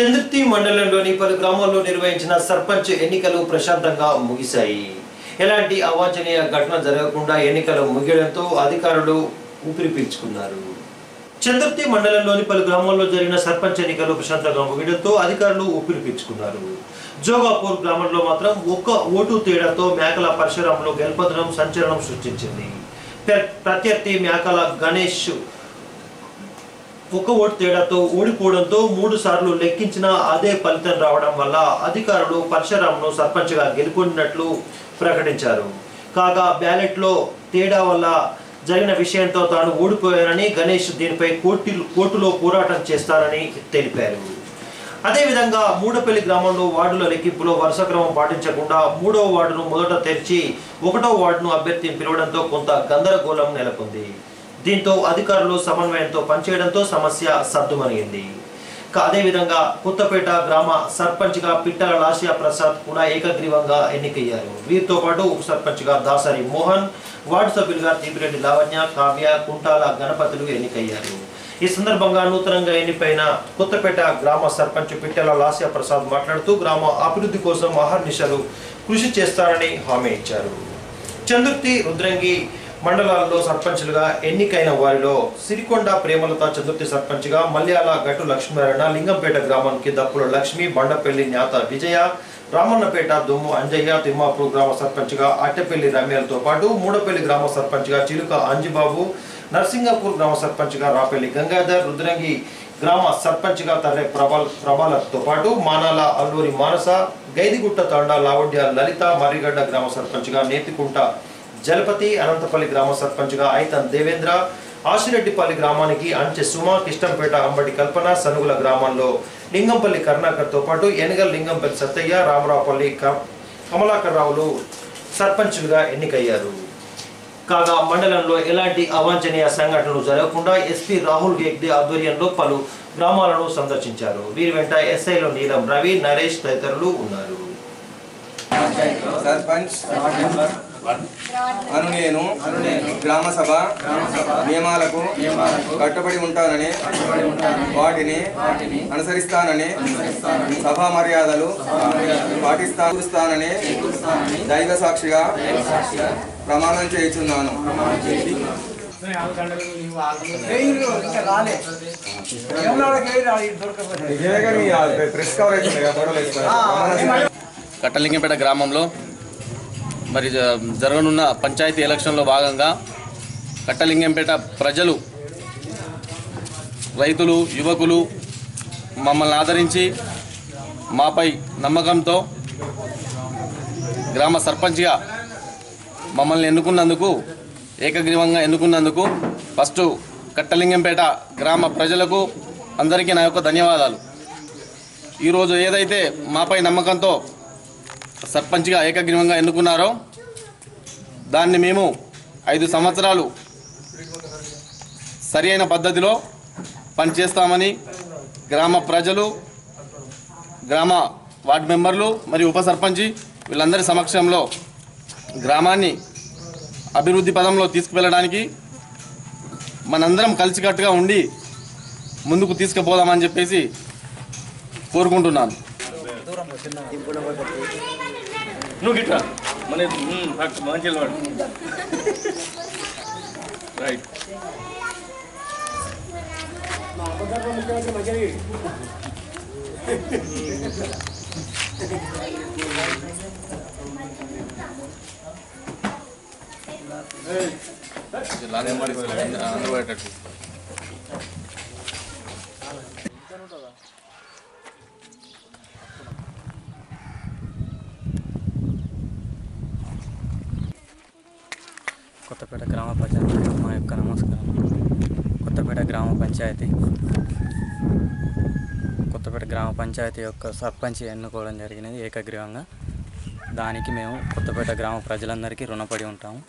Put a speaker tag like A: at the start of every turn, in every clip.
A: చంద్రతి మండలంలోని పలు గ్రామాల్లో నిర్వహించిన సర్పంచ్ ఎన్నికలు ప్రశాంతంగా ముగిశాయి. ఎలాంటి అవాంఛనీయ ఘటన జరగకుండా ఎన్నికలు ముగియడంతో అధికారులు ఊపిరి పీల్చుకున్నారు. చంద్రతి మండలంలోని పలు గ్రామాల్లో జరిగిన సర్పంచ్ ఎన్నికలు ప్రశాంతంగా ముగియడంతో అధికారులు ఊపిరి పీల్చుకున్నారు. జోగాపూర్ గ్రామంలో మాత్రం ఒక్క ఓటు తేడాతో మేకల పరశురాములు గెలుపొందడం సంచలనం సృష్టించింది. ప్ర- ప్రత్యర్థి మేకల గణేష్ ఒక ఓటు తేడాతో ఓడిపోవడంతో మూడు సార్లు లెక్కించిన అదే ఫలితం రావడం వల్ల అధికారులు పరశురామ్ను సర్పంచ్గా గెలుపొందినట్లు ప్రకటించారు. కాగా బ్యాలెట్లో తేడా వల్ల జరిగిన విషయంతో తాను ఓడిపోయానని గణేష్ దీనిపై కోర్టు కోర్టులో పోరాటం చేస్తారని తెలిపారు. అదేవిధంగా మూడపల్లి గ్రామంలో వార్డుల లెక్కింపులో వరుస క్రమం పాటించకుండా మూడవ వార్డును మొదట తెరిచి ఒకటో వార్డును అభ్యర్థిని పిలవడంతో కొంత గందరగోళం నెలకొంది. దీంతో అధికారులు సమన్వయంతో పనిచేయడంతో సమస్య సర్దుమనిగింది అదేవిధంగా కొత్తపేట గ్రామ సర్పంచ్గా పిట్టల లాసియా ప్రసాద్ కూడా ఏకగ్రీవంగా ఎన్నికయ్యారు. వీరితో పాటు ఉప సర్పంచ్గా దాసరి మోహన్ వార్డు సభ్యులుగా తీపిరెడ్డి లావణ్య కావ్య కుంటాల గణపతులు ఎన్నికయ్యారు. ఈ సందర్భంగా నూతనంగా ఎన్నికైన కొత్తపేట గ్రామ సర్పంచ్ పిట్టల లాసియా ప్రసాద్ మాట్లాడుతూ గ్రామ అభివృద్ధి కోసం అహర్నిశలు కృషి చేస్తారని హామీ ఇచ్చారు. చంద్రుతి రుద్రంగి మండలాల్లో సర్పంచ్లుగా ఎన్నికైన వారిలో సిరికొండ ప్రేమలత చతుర్థి సర్పంచ్గా మల్యాల గట్టు లక్ష్మీనారాయణ లింగంపేట గ్రామానికి దప్పుల లక్ష్మి బండపల్లి జ్ఞాత విజయ రామన్నపేట దుమ్ము అంజయ్య తిమ్మాపూర్ గ్రామ సర్పంచ్గా అట్టపల్లి రమ్యలతో పాటు మూడపల్లి గ్రామ సర్పంచ్గా చిలుక అంజిబాబు నర్సింగపూర్ గ్రామ సర్పంచ్గా రాపల్లి గంగాధర్ రుద్రంగి గ్రామ సర్పంచ్గా తర్రె ప్రభల్ ప్రభాలతో పాటు మానాల అల్లూరి మానస గైదిగుట్ట తాండా లావడ్య లలిత మర్రిగడ్డ గ్రామ సర్పంచ్గా నేతికుంట జలపతి అనంతపల్లి గ్రామ సర్పంచ్గా ఐతన్ దేవేంద్ర ఆశిరెడ్డిపల్లి గ్రామానికి అంచె సుమ కిష్టంపేట అంబటి కల్పన సనుగుల గ్రామాల్లో లింగంపల్లి కరుణాకర్తో పాటు ఎనగల్ లింగంపల్లి సత్తయ్య రామరావుపల్లి క- కమలాకర్ రావులు సర్పంచులుగా ఎన్నికయ్యారు. కాగా మండలంలో ఎలాంటి అవాంఛనీయ సంఘటనలు జరగకుండా ఎస్పీ రాహుల్ గేగ్డే ఆధ్వర్యంలో పలు గ్రామాలను సందర్శించారు. వీరి వెంట ఎస్ఐలో నీలం రవి నరేష్ తదితరులు ఉన్నారు.
B: సర్పంచ్. అను నేను గ్రామ సభ నియమాలకు కట్టుబడి ఉంటానని. వాటిని అనుసరిస్తానని. సభా మర్యాదలు పాటిస్తానని దైవ సాక్షిగా ప్రమాణం చేయుచున్నాను. ప్రెస్ కవరేజ్
C: కట్టలింగంపేట గ్రామంలో మరి జ- జరగనున్న పంచాయతీ ఎలక్షన్లో భాగంగా కట్టలింగంపేట ప్రజలు రైతులు యువకులు మమ్మల్ని ఆదరించి మాపై నమ్మకంతో గ్రామ సర్పంచ్గా మమ్మల్ని ఎన్నుకున్నందుకు ఏకగ్రీవంగా ఎన్నుకున్నందుకు ఫస్ట్ కట్టలింగంపేట గ్రామ ప్రజలకు అందరికీ నా యొక్క ధన్యవాదాలు. ఈరోజు ఏదైతే మాపై నమ్మకంతో సర్పంచ్గా ఏకగ్రీవంగా ఎన్నుకున్నారో దాన్ని మేము ఐదు సంవత్సరాలు సరి అయిన పద్ధతిలో పనిచేస్తామని గ్రామ ప్రజలు గ్రామ వార్డు మెంబర్లు మరియు ఉప సర్పంచి వీళ్ళందరి సమక్షంలో గ్రామాన్ని అభివృద్ధి పదంలో తీసుకువెళ్ళడానికి మనందరం కలిసికట్టుగా ఉండి ముందుకు తీసుకుపోదామని చెప్పేసి కోరుకుంటున్నాను.
D: नुगिटा माने हम्म भाग मांजे लॉर्ड
C: राइट ಜಲಾನೆ ಮಾಡಿ ಅಂದ್ರೆ ಬಯಟಕ್ಕೆ
E: కొత్తపేట గ్రామ పంచాయతీ మా యొక్క నమస్కారం. కొత్తపేట గ్రామ పంచాయతీ. కొత్తపేట గ్రామ పంచాయతీ యొక్క సర్పంచ్ ఎన్నుకోవడం జరిగినది ఏకగ్రీవంగా. దానికి మేము కొత్తపేట గ్రామ ప్రజలందరికీ రుణపడి ఉంటాము.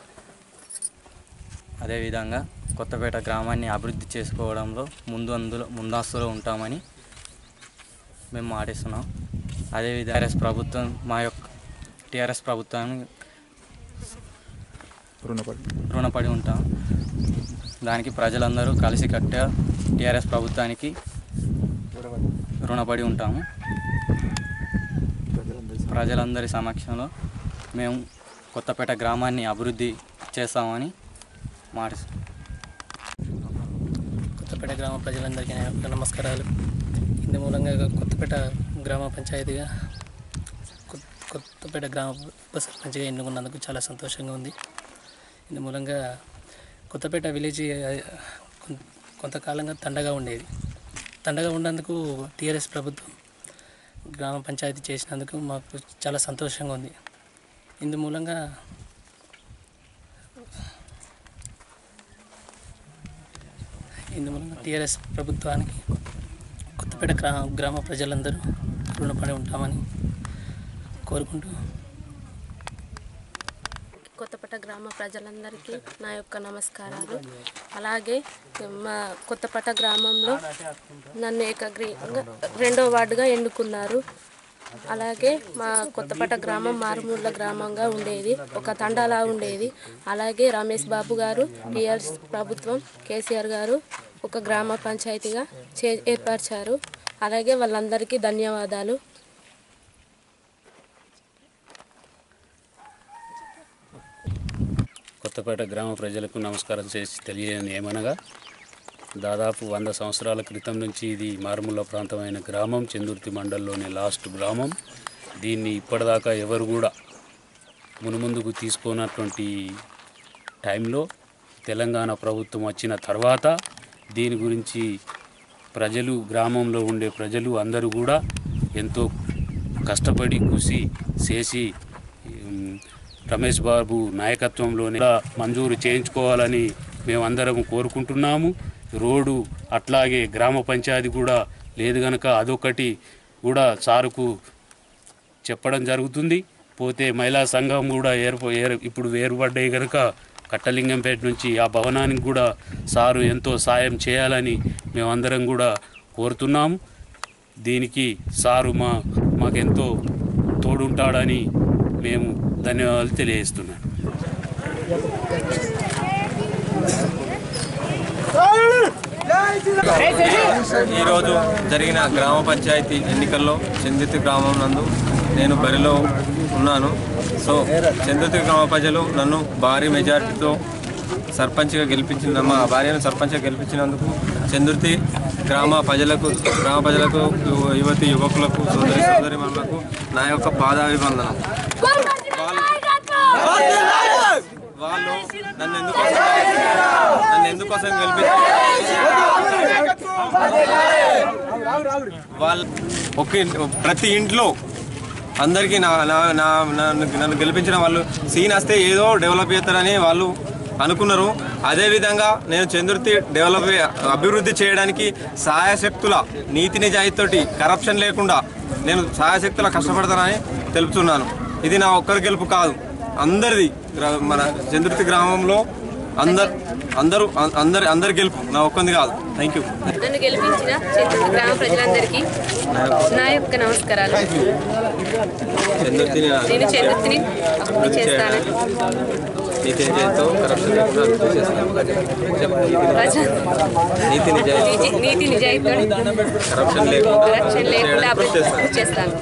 E: అదేవిధంగా కొత్తపేట గ్రామాన్ని అభివృద్ధి చేసుకోవడంలో ముందు అందులో ముందస్తులో ఉంటామని మేము మాటిస్తున్నాం. అదేవిధంగా టీఆర్ఎస్ ప్రభుత్వం మా యొక్క టీఆర్ఎస్ ప్రభుత్వాన్ని రుణపడి ఉంటాం దానికి ప్రజలందరూ కలిసి కట్ట టీఆర్ఎస్ ప్రభుత్వానికి రుణపడి ఉంటాము ప్రజలందరి సమక్షంలో మేము కొత్తపేట గ్రామాన్ని అభివృద్ధి చేస్తామని మాట
F: కొత్తపేట గ్రామ ప్రజలందరికీ నమస్కారాలు ఇందు మూలంగా కొత్తపేట గ్రామ పంచాయతీగా కొత్తపేట గ్రామ ఉప సర్పంచ్గా ఎన్నుకున్నందుకు చాలా సంతోషంగా ఉంది ఇందు మూలంగా కొత్తపేట విలేజ్ కొంతకాలంగా తండగా ఉండేది. తండగా ఉన్నందుకు టీఆర్ఎస్ ప్రభుత్వం గ్రామ పంచాయతీ చేసినందుకు మాకు చాలా సంతోషంగా ఉంది. ఇందు మూలంగా ఇందు మూలంగా టీఆర్ఎస్ ప్రభుత్వానికి కొత్తపేట గ్రామ గ్రామ ప్రజలందరూ రుణపడి ఉంటామని కోరుకుంటూ
G: కొత్తపేట గ్రామ ప్రజలందరికీ నా యొక్క నమస్కారాలు. అలాగే మా కొత్తపేట గ్రామంలో నన్ను ఏకగ్రీవంగా రెండో వార్డుగా ఎన్నుకున్నారు. అలాగే మా కొత్తపేట గ్రామం మారుమూల గ్రామంగా ఉండేది. ఒక తండాలా ఉండేది. అలాగే రమేష్ బాబు గారు టీఆర్ఎస్ ప్రభుత్వం కేసీఆర్ గారు ఒక గ్రామ పంచాయతీగా చే ఏర్పరిచారు. అలాగే వాళ్ళందరికీ ధన్యవాదాలు.
H: కొత్తపేట గ్రామ ప్రజలకు నమస్కారం చేసి తెలియని ఏమనగా దాదాపు వంద సంవత్సరాల క్రితం నుంచి ఇది మారుమూల ప్రాంతమైన గ్రామం చందుర్తి మండలంలోని లాస్ట్ గ్రామం. దీన్ని ఇప్పటిదాకా ఎవరు కూడా మునుముందుకు తీసుకున్నటువంటి టైంలో తెలంగాణ ప్రభుత్వం వచ్చిన తర్వాత దీని గురించి ప్రజలు గ్రామంలో ఉండే ప్రజలు అందరూ కూడా ఎంతో కష్టపడి కృషి చేసి రమేష్ బాబు నాయకత్వంలోనే మంజూరు చేయించుకోవాలని మేమందరం కోరుకుంటున్నాము. రోడ్డు అట్లాగే గ్రామ పంచాయతీ కూడా లేదు కనుక అదొకటి కూడా సారుకు చెప్పడం జరుగుతుంది. పోతే మహిళా సంఘం కూడా ఏర్ప ఇప్పుడు వేరుపడ్డాయి కనుక కట్టలింగంపేట నుంచి ఆ భవనానికి కూడా సారు ఎంతో సాయం చేయాలని మేమందరం కూడా కోరుతున్నాము. దీనికి సారు మా మాకెంతో తోడుంటాడని మేము ధన్యవాదాలు తెలియజేస్తున్నాను
B: ఈరోజు జరిగిన గ్రామ పంచాయతీ ఎన్నికల్లో చంద్రుతి గ్రామం నందు నేను బరిలో ఉన్నాను. సో చంద్రుతి గ్రామ ప్రజలు నన్ను భారీ మెజారిటీతో సర్పంచ్గా గెలిపించిన మా భార్యను సర్పంచ్గా గెలిపించినందుకు చంద్రుతి గ్రామ ప్రజలకు గ్రామ ప్రజలకు యువతి యువకులకు సోదరి సోదరిమణులకు నా యొక్క పాదాభివందనం. వాళ్ళు నన్ను ఎందుకోసం నన్ను ఎందుకోసం గెలిపించారు వాళ్ళ ఒక ప్రతి ఇంట్లో అందరికీ నా నా- నా- నన్ను నన్ను గెలిపించిన వాళ్ళు సీన్ వస్తే ఏదో డెవలప్ చేస్తారని వాళ్ళు అనుకున్నారు. అదేవిధంగా నేను చంద్రుతి డెవలప్ అభివృద్ధి చేయడానికి సహాయశక్తుల నీతి నిజాయితీతోటి కరప్షన్ లేకుండా నేను సహాయశక్తుల కష్టపడతానని తెలుపుతున్నాను. ఇది నా ఒక్కరి గెలుపు కాదు. అందరిది మన చంద్రుతి గ్రామంలో అందరు అందరూ అందరి అందరి గెలుపు నా ఒక్కంది కాదు. థ్యాంక్ యూ
G: నన్ను గెలిపించిన చిత్తూరు గ్రామ ప్రజలందరికీ నా యొక్క నమస్కారాలు. నేను చంద్రుతిని అభివృద్ధి చేస్తాను.
B: నీతి నిజాయితీతో కరప్షన్ లేకుండా అభివృద్ధి చేస్తాను నీతి నిజాయితీ
G: నీతి-
B: కరప్షన్ లేకుండా
G: చేస్తాను.